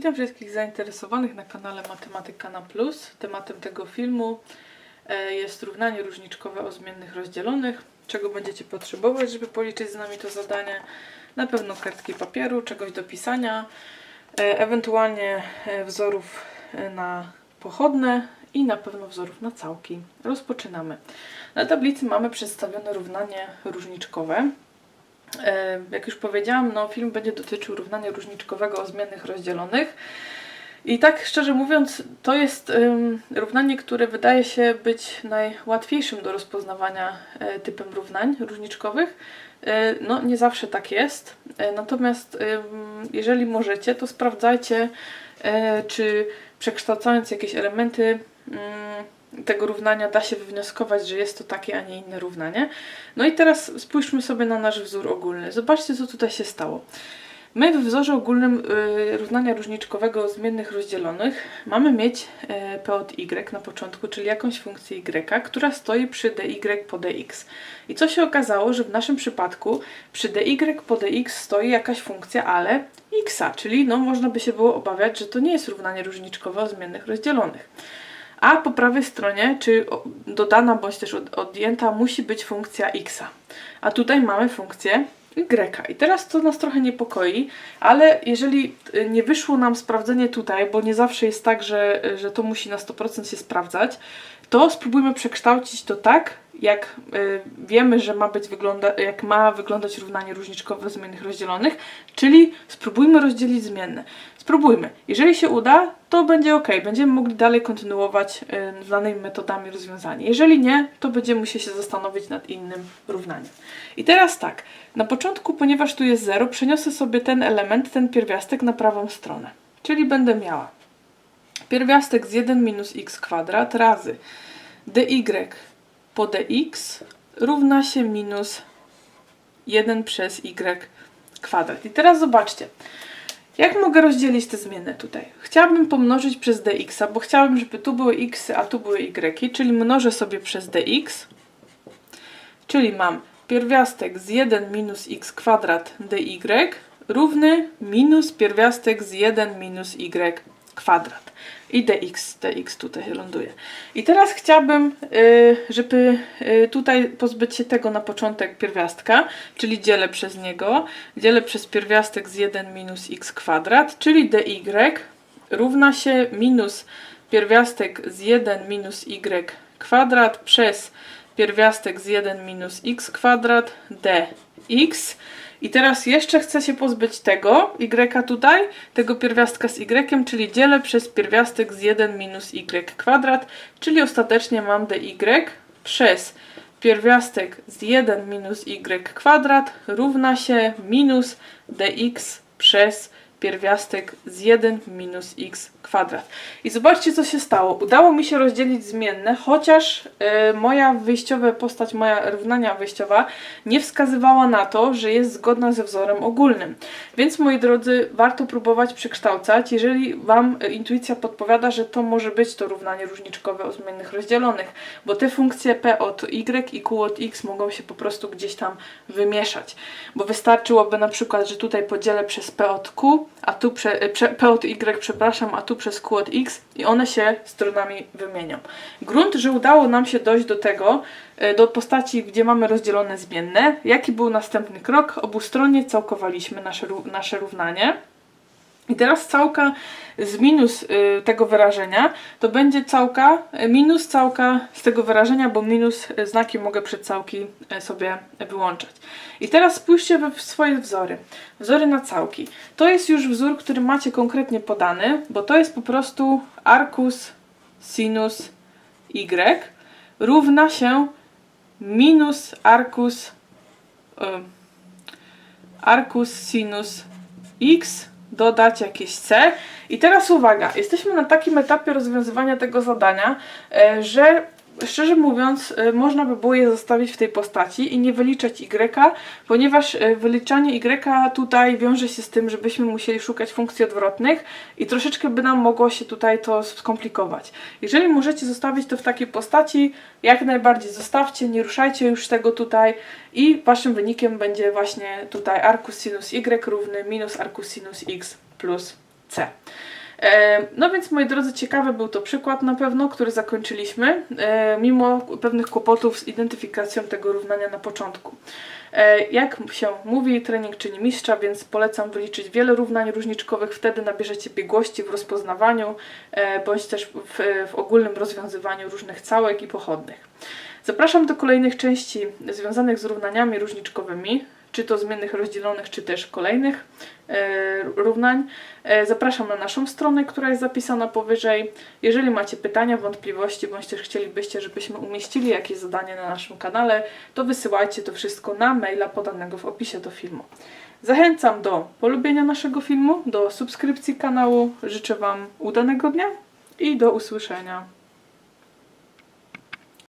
Witam wszystkich zainteresowanych na kanale Matematyka na Plus. Tematem tego filmu e, jest równanie różniczkowe o zmiennych rozdzielonych. Czego będziecie potrzebować, żeby policzyć z nami to zadanie? Na pewno kartki papieru, czegoś do pisania, e, ewentualnie e, wzorów na pochodne i na pewno wzorów na całki. Rozpoczynamy. Na tablicy mamy przedstawione równanie różniczkowe. E, Jak już powiedziałam, no, film będzie dotyczył równania różniczkowego o zmiennych rozdzielonych. I tak szczerze mówiąc, to jest równanie, które wydaje się być najłatwiejszym do rozpoznawania e, typem równań różniczkowych. E, no, nie zawsze tak jest. Natomiast jeżeli możecie, to sprawdzajcie, e, czy przekształcając jakieś elementy tego równania da się wywnioskować, że jest to takie, a nie inne równanie. No i teraz spójrzmy sobie na nasz wzór ogólny. Zobaczcie, co tutaj się stało. My w wzorze ogólnym y, równania różniczkowego zmiennych rozdzielonych mamy mieć y, p od y na początku, czyli jakąś funkcję y, która stoi przy dy po dx. I co się okazało, że w naszym przypadku przy dy po dx stoi jakaś funkcja, ale x, czyli no, można by się było obawiać, że to nie jest równanie różniczkowe o zmiennych rozdzielonych. A po prawej stronie, czy dodana bądź też od- odjęta, musi być funkcja x. A tutaj mamy funkcję y. I teraz to nas trochę niepokoi, ale jeżeli y, nie wyszło nam sprawdzenie tutaj, bo nie zawsze jest tak, że, że to musi na 100% się sprawdzać, to spróbujmy przekształcić to tak, jak y, wiemy, że ma być wygląda, jak ma wyglądać równanie różniczkowe zmiennych rozdzielonych, czyli spróbujmy rozdzielić zmienne. Spróbujmy. Jeżeli się uda, to będzie ok. Będziemy mogli dalej kontynuować y, danymi metodami rozwiązanie. Jeżeli nie, to będziemy musieli się zastanowić nad innym równaniem. I teraz tak. Na początku, ponieważ tu jest 0, przeniosę sobie ten element, ten pierwiastek na prawą stronę. Czyli będę miała pierwiastek z 1 minus x kwadrat razy dy po dx równa się minus 1 przez y kwadrat. I teraz zobaczcie. Jak mogę rozdzielić te zmienne tutaj? Chciałabym pomnożyć przez dx, bo chciałabym, żeby tu były x, a tu były y, czyli mnożę sobie przez dx, czyli mam pierwiastek z 1 minus x kwadrat dy równy minus pierwiastek z 1 minus y kwadrat. I dx, dx tutaj ląduje. I teraz chciałabym, y, żeby y, tutaj pozbyć się tego na początek pierwiastka, czyli dzielę przez niego, dzielę przez pierwiastek z 1 minus x kwadrat, czyli dy równa się minus pierwiastek z 1 minus y kwadrat przez pierwiastek z 1 minus x kwadrat dx. I teraz jeszcze chcę się pozbyć tego y tutaj, tego pierwiastka z y, czyli dzielę przez pierwiastek z 1 minus y kwadrat, czyli ostatecznie mam dy przez pierwiastek z 1 minus y kwadrat równa się minus dx przez pierwiastek z 1 minus x kwadrat. I zobaczcie, co się stało. Udało mi się rozdzielić zmienne, chociaż e, moja wyjściowa postać, moja równania wyjściowa nie wskazywała na to, że jest zgodna ze wzorem ogólnym. Więc, moi drodzy, warto próbować przekształcać, jeżeli Wam e, intuicja podpowiada, że to może być to równanie różniczkowe o zmiennych rozdzielonych, bo te funkcje p od y i q od x mogą się po prostu gdzieś tam wymieszać. Bo wystarczyłoby na przykład, że tutaj podzielę przez p od q, a tu prze, prze, p od y, przepraszam, a tu przez q od x i one się stronami wymienią. Grunt, że udało nam się dojść do tego, e, do postaci, gdzie mamy rozdzielone zmienne. Jaki był następny krok? Obustronnie całkowaliśmy nasze, nasze równanie. I teraz całka z minus y, tego wyrażenia to będzie całka y, minus całka z tego wyrażenia, bo minus y, znaki mogę przed całki sobie wyłączać. I teraz spójrzcie w swoje wzory. Wzory na całki. To jest już wzór, który macie konkretnie podany, bo to jest po prostu arcus sinus y równa się minus arcus y, arcus sinus x dodać jakieś c. I teraz uwaga, jesteśmy na takim etapie rozwiązywania tego zadania, e, że szczerze mówiąc, e, można by było je zostawić w tej postaci i nie wyliczać y, ponieważ e, wyliczanie y tutaj wiąże się z tym, żebyśmy musieli szukać funkcji odwrotnych i troszeczkę by nam mogło się tutaj to skomplikować. Jeżeli możecie zostawić to w takiej postaci, jak najbardziej zostawcie, nie ruszajcie już tego tutaj i waszym wynikiem będzie właśnie tutaj arcus sinus y równy minus arcus sinus x plus c. No więc moi drodzy, ciekawy był to przykład na pewno, który zakończyliśmy, mimo pewnych kłopotów z identyfikacją tego równania na początku. E, Jak się mówi, trening czyni mistrza, więc polecam wyliczyć wiele równań różniczkowych, wtedy nabierzecie biegłości w rozpoznawaniu, e, bądź też w, w ogólnym rozwiązywaniu różnych całek i pochodnych. Zapraszam do kolejnych części związanych z równaniami różniczkowymi, czy to zmiennych rozdzielonych, czy też kolejnych e, równań. E, zapraszam na naszą stronę, która jest zapisana powyżej. Jeżeli macie pytania, wątpliwości, bądź też chcielibyście, żebyśmy umieścili jakieś zadanie na naszym kanale, to wysyłajcie to wszystko na maila podanego w opisie do filmu. Zachęcam do polubienia naszego filmu, do subskrypcji kanału. Życzę Wam udanego dnia i do usłyszenia.